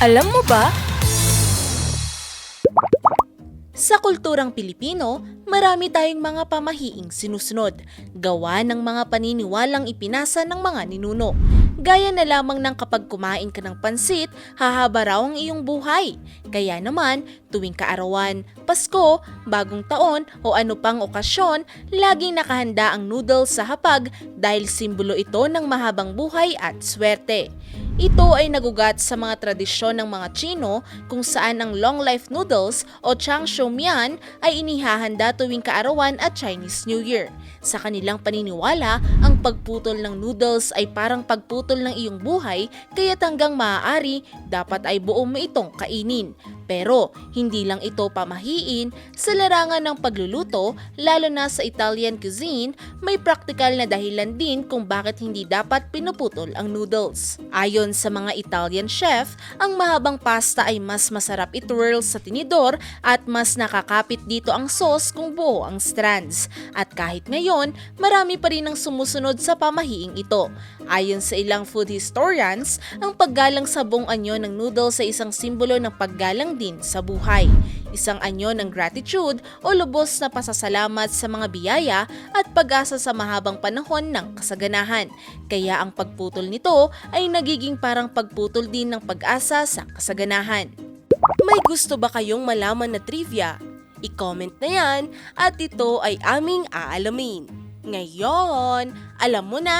Alam mo ba? Sa kulturang Pilipino, marami tayong mga pamahiing sinusunod, gawa ng mga paniniwalang ipinasa ng mga ninuno. Gaya na lamang ng kapag kumain ka ng pansit, hahaba raw ang iyong buhay. Kaya naman, tuwing kaarawan, Pasko, bagong taon o ano pang okasyon, laging nakahanda ang noodles sa hapag dahil simbolo ito ng mahabang buhay at swerte. Ito ay nagugat sa mga tradisyon ng mga Chino kung saan ang long life noodles o changshu mian ay inihahanda tuwing kaarawan at Chinese New Year. Sa kanilang paniniwala, ang pagputol ng noodles ay parang pagputol ng iyong buhay kaya hanggang maaari dapat ay buo mo itong kainin. Pero hindi lang ito pamahiin, sa larangan ng pagluluto, lalo na sa Italian cuisine, may praktikal na dahilan din kung bakit hindi dapat pinuputol ang noodles. Ayon sa mga Italian chef, ang mahabang pasta ay mas masarap itwirl sa tinidor at mas nakakapit dito ang sauce kung buo ang strands. At kahit ngayon, marami pa rin ang sumusunod sa pamahiing ito. Ayon sa ilang food historians, ang paggalang sa buong anyo ng noodles ay isang simbolo ng paggalang din sa buhay. Isang anyo ng gratitude o lubos na pasasalamat sa mga biyaya at pag-asa sa mahabang panahon ng kasaganahan. Kaya ang pagputol nito ay nagiging parang pagputol din ng pag-asa sa kasaganahan. May gusto ba kayong malaman na trivia? I-comment na yan at ito ay aming aalamin. Ngayon, alam mo na!